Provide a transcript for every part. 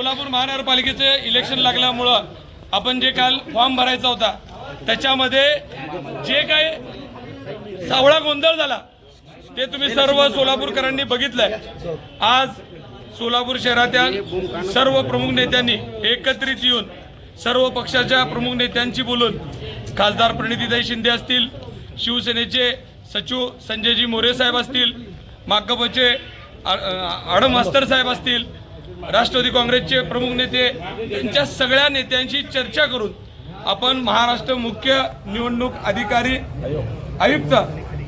सोलापूर महानगरपालिकेचे इलेक्शन लागल्यामुळं आपण जे काल फॉर्म भरायचा होता त्याच्यामध्ये जे काय सावळा गोंधळ झाला ते तुम्ही सर्व सोलापूरकरांनी बघितलंय. आज सोलापूर शहरातील सर्व प्रमुख नेत्यांनी एकत्रित येऊन सर्व पक्षाच्या प्रमुख नेत्यांची बोलून खासदार प्रणितीताई शिंदे असतील शिवसेनेचे सचिव संजयजी मोरे साहेब असतील माकपचे आडम मास्तर साहेब असतील राष्ट्रवादी काँग्रेसचे प्रमुख नेते यांच्या सगळ्या नेत्यांशी चर्चा करून आपण महाराष्ट्र मुख्य निवडणूक अधिकारी आयुक्त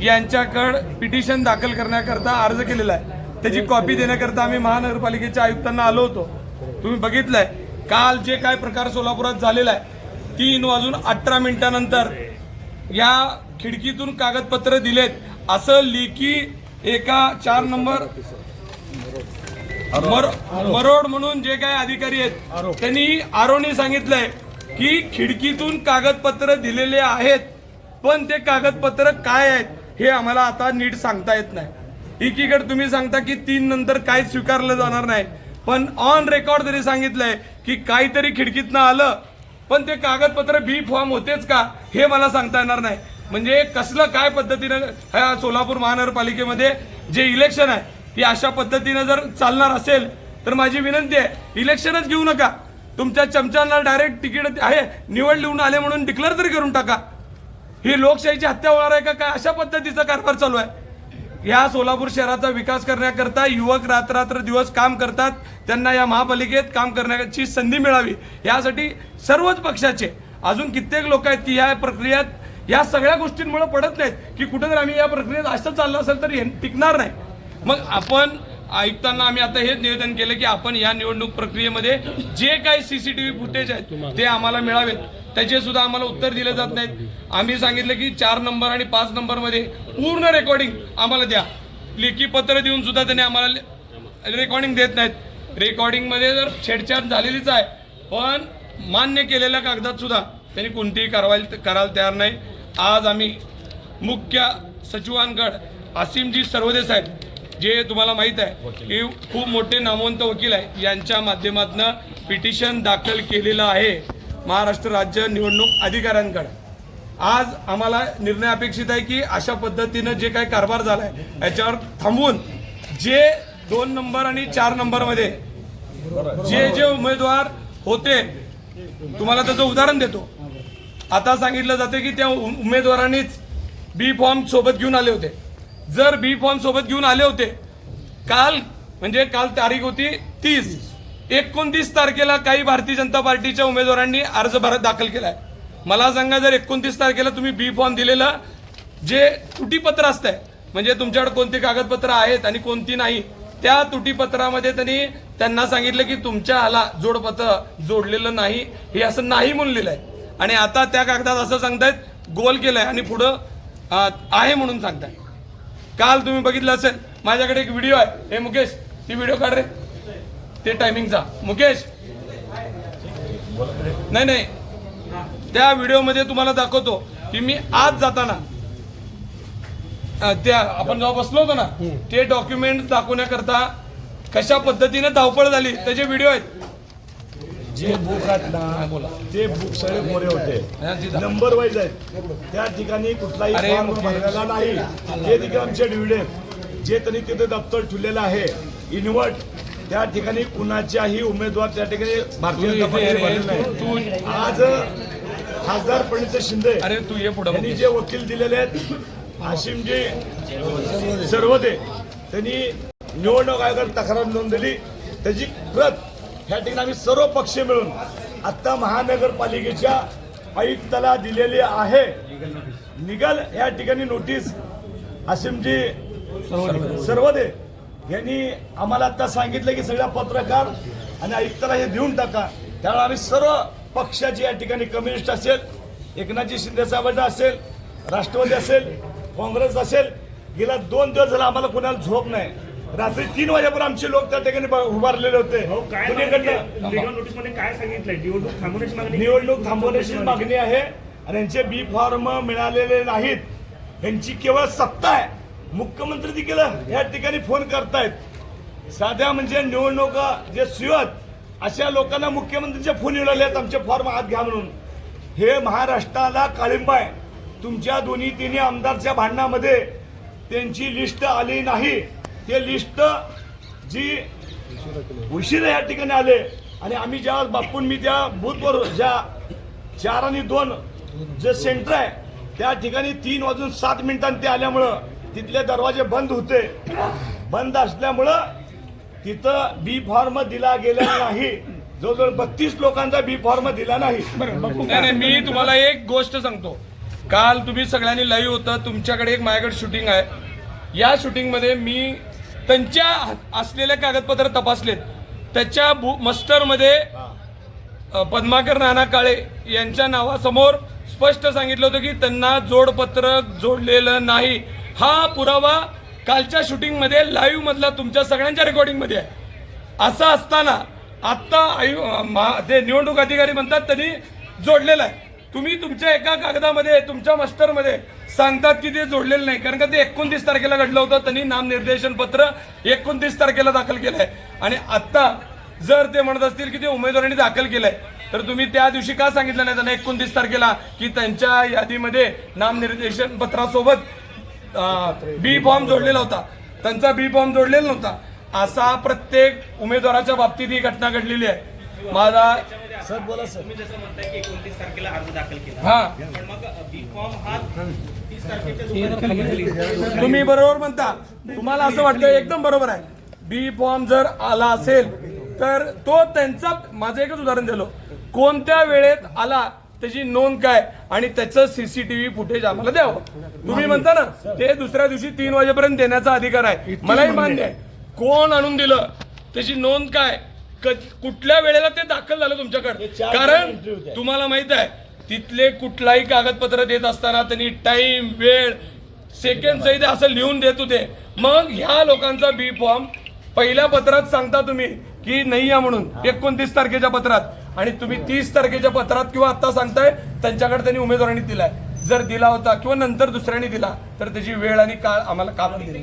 यांच्याकडे पिटिशन दाखल करण्याकरता अर्ज केलेला आहे. त्याची कॉपी देण्याकरता आम्ही महानगरपालिकेच्या आयुक्तांना आलो होतो. तुम्ही बघितलंय काल जे काय प्रकार सोलापुरात झालेला आहे तीन वाजून अठरा मिनिटानंतर या खिडकीतून कागदपत्र दिलेत. असं लेखी एका चार नंबर मरोड म्हणून जे काही अधिकारी आहेत त्यांनी आरोनी सांगितलंय की खिडकीतून कागदपत्र दिलेले आहेत पण ते कागदपत्र काय आहेत हे आम्हाला आता नीट सांगता येत नाही. एकीकडे तुम्ही सांगता की तीन नंतर काहीच स्वीकारलं जाणार नाही पण ऑन रेकॉर्ड तरी सांगितलंय की काहीतरी खिडकीतनं आलं पण ते कागदपत्र बी फॉर्म होतेच का हे मला सांगता येणार नाही. म्हणजे कसलं काय पद्धतीनं ह्या सोलापूर महानगरपालिकेमध्ये जे इलेक्शन आहे ती अशा पद्धतीनं जर चालणार असेल तर माझी विनंती आहे इलेक्शनच घेऊ नका. तुमच्या चमच्यांना डायरेक्ट तिकीट आहे निवड लिहून आले म्हणून डिक्लेअर तरी करून टाका. ही लोकशाहीची हत्या होणार आहे का? काय अशा पद्धतीचा कारभार चालू आहे? या सोलापूर शहराचा विकास करण्याकरता युवक रात्र दिवस काम करतात. त्यांना या महापालिकेत काम करण्याची संधी मिळावी. यासाठी सर्वच पक्षाचे अजून कित्येक लोक आहेत की या प्रक्रियेत या सगळ्या गोष्टींमुळे पडत नाहीत. की कुठं जर आम्ही या प्रक्रियेत असं चाललं असेल तर टिकणार नाही. मग आपण आयुक्तांना आम्ही आता हेच निवेदन केलं की आपण या निवडणूक प्रक्रियेमध्ये जे काही सीसीटीव्ही फुटेज आहेत ते आम्हाला मिळावेत. त्याचे सुद्धा आम्हाला उत्तर दिले जात नाहीत. आम्ही सांगितलं की चार नंबर आणि पाच नंबरमध्ये पूर्ण रेकॉर्डिंग आम्हाला द्या. लेखी पत्र देऊन सुद्धा त्यांनी आम्हाला रेकॉर्डिंग देत नाहीत. रेकॉर्डिंगमध्ये जर छेडछाड झालेलीच आहे पण मान्य केलेल्या कागदात सुद्धा त्यांनी कोणतीही कारवाई करायला तयार नाही. आज आम्ही मुख्य सचिवांकड आसिमजी सर्वदे साहेब जे तुम्हाला माहीत आहे की खूप मोठे नामवंत वकील आहे यांच्या माध्यमातून पिटिशन दाखल केलेलं आहे महाराष्ट्र राज्य निवडणूक अधिकाऱ्यांकडे. आज आम्हाला निर्णय अपेक्षित आहे की अशा पद्धतीनं जे काही कारभार झालाय याच्यावर थांबवून जे दोन नंबर आणि चार नंबरमध्ये जे जे उमेदवार होते तुम्हाला त्याचं उदाहरण देतो. आता सांगितलं जाते की त्या उमेदवारांनीच बी फॉर्म सोबत घेऊन आले होते. जर बी फॉर्म सोबत घेऊन आले होते काल म्हणजे काल तारीख होती तीस एकोणतीस तारखेला काही भारतीय जनता पार्टीच्या उमेदवारांनी अर्ज भरत दाखल केलाय. मला सांगा जर एकोणतीस तारखेला तुम्ही बी फॉर्म दिलेलं जे तुटीपत्र असतंय म्हणजे तुमच्याकडे कोणती कागदपत्र आहेत आणि कोणती नाही त्या तुटीपत्रामध्ये त्यांनी त्यांना सांगितलं की तुमच्या आला जोडपत्र जोडलेलं नाही हे असं नाही म्हणून आहे आणि आता त्या कागदात असं सांगतायत गोल केलंय आणि पुढं आहे म्हणून सांगताय काल तुम्ही बघितलं असेल माझ्याकडे एक व्हिडिओ आहे. हे मुकेश ती व्हिडिओ काढ रे. ते टायमिंगचा मुकेश. नाही नाही. त्या व्हिडिओमध्ये तुम्हाला दाखवतो की मी आज जाताना त्या आपण जेव्हा बसलो होतो ना ते डॉक्युमेंट दाखवण्याकरता कशा पद्धतीने धावपळ झाली त्याचे व्हिडिओ आहेत. जे बुक आहेत ना ते बुक सगळे मोरे होते. नंबर वाईज आहेत. त्या ठिकाणी कुठलाही फॉर्म. भरलेला नाही. हे देखील आमचे डिव्हिडे आहेत. जे त्यांनी तिथे दप्तर ठेवलेलं आहे. इन्व्हर्ट त्या ठिकाणी कुणाच्याही उमेदवार त्या ठिकाणी भारतीय तू जनता पार्टीने तू- तू- आज खासदार प्रणित शिंदे अरे तू ये पुढे यांनी जे वकील दिलेले आहेत आशिमजी सर्वदे त्यांनी निवडणूक आयोगात तक्रार नोंदवली त्याची प्रत या ठिकाणी आम्ही सर्व पक्ष मिळून आत्ता महानगरपालिकेच्या आयुक्ताला दिलेली आहे. निघाल या ठिकाणी नोटीस आसिमजी सर्वदे यांनी आम्हाला आता सांगितलं की सगळ्या पत्रकार आणि आयुक्ताला हे देऊन टाका. त्यामुळे आम्ही सर्व पक्षाचे या ठिकाणी कम्युनिस्ट असेल एकनाथजी शिंदे साहेबांचा असेल राष्ट्रवादी असेल काँग्रेस असेल गेल्या दोन दिवस झाला आम्हाला कोणाला झोप नाही. रात्री तीन वाजेपर्यंत आमचे लोक त्या ठिकाणी उभारलेले होते. हो, काय सांगितलंय? निवडणूक थांबवण्याची मागणी? निवडणूक थांबवण्याची मागणी आहे. आणि यांचे बी फॉर्म मिळालेले नाहीत. यांची केवळ सत्ता आहे. मुख्यमंत्री देखील या ठिकाणी फोन करतायत. साध्या म्हणजे निवडणुका जे सुयत अशा लोकांना मुख्यमंत्रीचे फोन लागले आहेत आमचे फॉर्म हात घ्या म्हणून. हे महाराष्ट्राला काळिंबा आहे. तुमच्या दोन्ही तिन्ही आमदारच्या भांडणामध्ये त्यांची लिस्ट आली नाही. ते लिस्ट जी उशिरा या ठिकाणी आले. आणि आम्ही ज्या बापून मी त्या बूथवर ज्या चार आणि दोन जे सेंटर आहे त्या ठिकाणी तीन वाजून सात मिनिटांनी ते आल्यामुळं तिथले दरवाजे बंद होते. बंद असल्यामुळं तिथं बी फॉर्म दिला गेलेला नाही. जवळजवळ बत्तीस लोकांचा बी फॉर्म दिला नाही. नाही नाही मी तुम्हाला एक गोष्ट सांगतो. काल तुम्ही सगळ्यांनी लाईव्ह होतं तुमच्याकडे एक माझ्याकडे शूटिंग आहे. या शूटिंगमध्ये मी त्यांच्या असलेले कागदपत्र तपासलेत. त्याच्या बु मस्टरमध्ये पद्माकर नाना काळे यांच्या नावासमोर स्पष्ट सांगितलं होतं की त्यांना जोडपत्र जोडलेलं नाही. हा पुरावा कालच्या शूटिंगमध्ये लाईव्ह मधला तुमच्या सगळ्यांच्या रेकॉर्डिंगमध्ये आहे. असं असताना आत्ता आयु ते निवडणूक अधिकारी म्हणतात त्यांनी जोडलेलं आहे. तुम्ही तुमच्या एका कागदामध्ये तुमच्या मास्टरमध्ये सांगतात की ते जोडलेलं नाही. कारण का ते एकोणतीस तारखेला घडलं होतं. त्यांनी नामनिर्देशन पत्र एकोणतीस तारखेला दाखल केलं आहे आणि आत्ता जर ते म्हणत असतील की ते उमेदवारांनी दाखल केलंय तर तुम्ही त्या दिवशी का सांगितलं नाही त्यांना एकोणतीस तारखेला? की त्यांच्या यादीमध्ये नामनिर्देशन पत्रासोबत बी फॉर्म जोडलेला होता. त्यांचा बी फॉर्म जोडलेला नव्हता. असा प्रत्येक उमेदवाराच्या बाबतीत ही घटना घडलेली आहे. माझा सर बोला सर. तुम्ही जसं म्हणताय की एकोणतीस तारखेला अर्ज दाखल केला. हा. पण मग बी फॉर्म हा तीस तारखेच्या तुम्ही बरोबर म्हणता. तुम्हाला असं वाटतं एकदम बरोबर आहे. बी फॉर्म जर आला असेल तर तो त्यांचा माझं एकच उदाहरण दिलो कोणत्या वेळेत आला? त्याची नोंद काय? आणि त्याचं सीसीटीव्ही फुटेज आम्हाला द्यावं. तुम्ही म्हणता ना ते दुसऱ्या दिवशी तीन वाजेपर्यंत देण्याचा अधिकार आहे. मलाही मान्य आहे. कोण आणून दिलं? त्याची नोंद काय? कुठल्या वेळेला ते दाखल झालं तुमच्याकडे? कारण. तुम्हाला माहीत आहे तिथले कुठलाही कागदपत्र देत असताना त्यांनी टाइम वेळ सेकंड सहित असं लिहून देत होते. मग ह्या लोकांचा बी फॉर्म पहिल्या पत्रात सांगता तुम्ही की नाही या म्हणून एकोणतीस तारखेच्या पत्रात. आणि तुम्ही तीस तारखेच्या पत्रात किंवा आता सांगताय त्यांच्याकडे त्यांनी उमेदवारांनी दिलाय. जर दिला होता किंवा नंतर दुसऱ्याने दिला तर त्याची वेळ आणि काळ आम्हाला का बरं दिली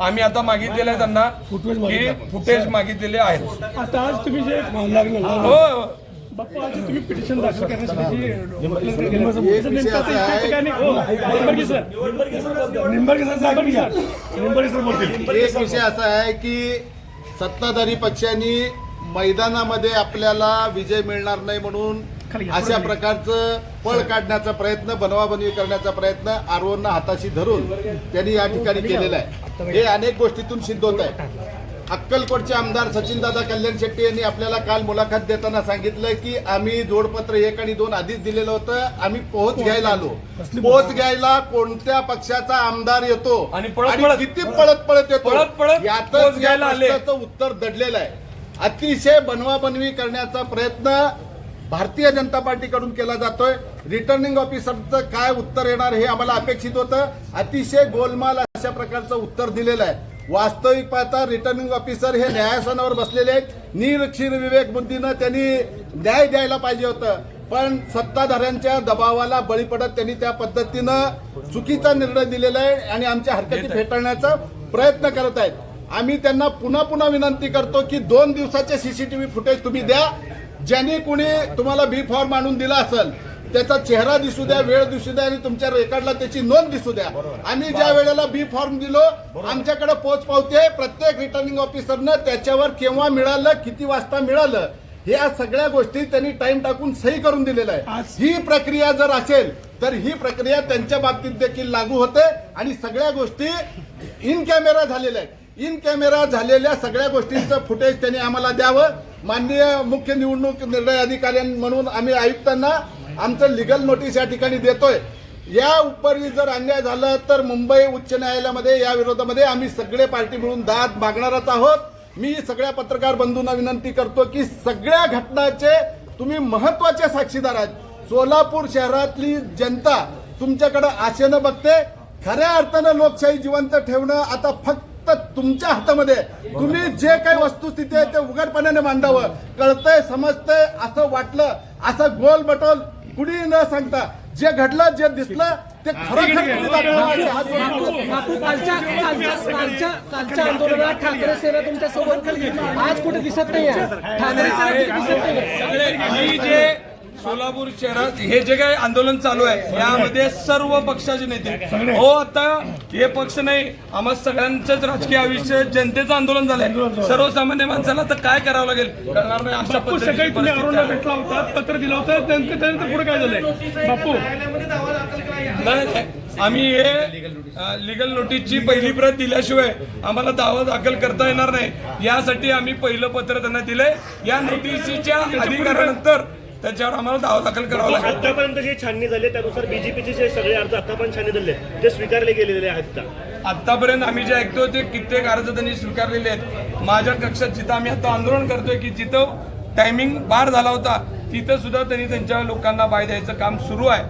आम्ही आता मागितलेलं आहे त्यांना की फुटेज मागितलेले आहेत. आता आज तुम्ही जे हो. हो. बाप्पा आज तुम्ही पिटिशन दाखल करण्यासाठी जी नेमकं आता इथे काय नाही. हो, Nimbalkar sir? Nimbalkar sir Nimbalkar sir Nimbalkar sir बोलतील. एक विषय असा आहे की सत्ताधारी पक्षांनी मैदानामध्ये आपल्याला विजय मिळणार नाही म्हणून अशा प्रकारचं पळ काढण्याचा प्रयत्न बनवाबनवी करण्याचा प्रयत्न आरवणना हाताशी धरून त्यांनी या ठिकाणी केलेला आहे. हे अनेक गोष्टीतून सिद्ध होत आहे. अक्कलकोटचे आमदार सचिनदादा कल्याण शेट्टी यांनी आपल्याला काल मुलाखत देताना सांगितलं की आम्ही जोडपत्र एक आणि दोन आधीच दिलेलं होतं. आम्ही पोहोच घ्यायला आलो. पोहोच घ्यायला कोणत्या पक्षाचा आमदार येतो आणि किती पळत पळत येतो? यातच उत्तर दडलेलं आहे. अतिशय बनवाबनवी करण्याचा प्रयत्न भारतीय जनता पार्टीकडून केला जातोय. रिटर्निंग ऑफिसरचं काय उत्तर येणार हे आम्हाला अपेक्षित होतं. अतिशय गोलमाल अशा प्रकारचं उत्तर दिलेलं आहे. वास्तविक पाहता रिटर्निंग ऑफिसर हे न्यायासनावर बसलेले आहेत. निरक्षीर विवेक बुद्धीनं त्यांनी न्याय द्यायला पाहिजे होतं. पण सत्ताधाऱ्यांच्या दबावाला बळी पडत त्यांनी त्या पद्धतीनं चुकीचा निर्णय दिलेला आहे आणि आमच्या हरकती फेटाळण्याचा प्रयत्न करत आहेत. आम्ही त्यांना पुन्हा पुन्हा विनंती करतो की दोन दिवसाचे सीसीटीव्ही फुटेज तुम्ही द्या. ज्यांनी कुणी तुम्हाला बी फॉर्म आणून दिला असेल त्याचा चेहरा दिसू द्या वेळ दिसू द्या आणि तुमच्या रेकॉर्डला त्याची नोंद दिसू द्या. आम्ही ज्या वेळेला बी फॉर्म दिलो आमच्याकडे पोच पावते प्रत्येक रिटर्निंग ऑफिसरनं त्याच्यावर केव्हा मिळालं किती वाजता मिळालं या सगळ्या गोष्टी त्यांनी टाइम टाकून सही करून दिलेलं आहे ही प्रक्रिया जर असेल तर ही प्रक्रिया त्यांच्या बाबतीत देखील लागू होते आणि सगळ्या गोष्टी इन कॅमेरा झालेल्या आहेत. इन कॅमेरा झालेल्या सगळ्या गोष्टींचं फुटेज त्यांनी आम्हाला द्यावं. माननीय मुख्य निवडणूक निर्णय अधिकारी म्हणून आम्ही आयुक्तांना आमचं लिगल नोटीस या ठिकाणी देतोय. या उपरी जर अन्याय झालं तर मुंबई उच्च न्यायालयामध्ये या विरोधामध्ये आम्ही सगळे पार्टी मिळून दाद मागणारच आहोत. मी सगळ्या पत्रकार बंधूंना विनंती करतो की सगळ्या घटनाचे तुम्ही महत्त्वाचे साक्षीदार आहात. सोलापूर शहरातली जनता तुमच्याकडे आशेनं बघते. खऱ्या अर्थानं लोकशाही जिवंत ठेवणं आता फक्त तुमच्या हातामध्ये. तुम्ही जे काही वस्तुस्थिती आहे ते उघडपणाने मांडावं. कळतंय समजतंय असं वाटलं असं गोल बटोल कुणी न सांगता. जे घडलं जे दिसलं ते कालच्या कालच्या कालच्या कालच्या आंदोलनात ठाकरे सेना तुमच्यासोबत आज कुठे दिसत नाही ठाकरे सेना दिसत नाही सगळे जे सोलापूर शहरात हे जे काही आंदोलन चालू आहे यामध्ये सर्व पक्षाचे नेते. हो आता हे पक्ष नाही आम्हा सगळ्यांचंच राजकीय आयुष्य जनतेचं आंदोलन झालंय. सर्वसामान्य माणसाला तर काय करावं लागेल? करणार नाही अशा बापू पद्धतीची सकाळी तुम्ही अरुणला. भेटला होता पत्र दिलं होतं त्यानंतर पुढे काय झालंय? बापू नाही. आम्ही हे लिगल नोटीसची पहिली प्रत दिल्याशिवाय आम्हाला दावा दाखल करता येणार नाही. यासाठी आम्ही पहिलं पत्र त्यांना दिलंय. या नोटीसीच्या अधिकारानंतर त्याच्यावर आम्हाला दावा दाखल करावा लागेल. आतापर्यंत जे छाननी झाली त्यानुसार बीजेपीचे जे सगळे अर्ज आतापर्यंत छाननी झाले ते स्वीकारले गेलेले आहेत का? आतापर्यंत आम्ही जे ऐकतो ते कित्येक अर्ज त्यांनी स्वीकारलेले आहेत. माझ्या कक्षात जिथं आम्ही आता आंदोलन करतोय की जिथं टायमिंग बार झाला होता तिथं सुद्धा त्यांनी त्यांच्या लोकांना बाय द्यायचं काम सुरू आहे.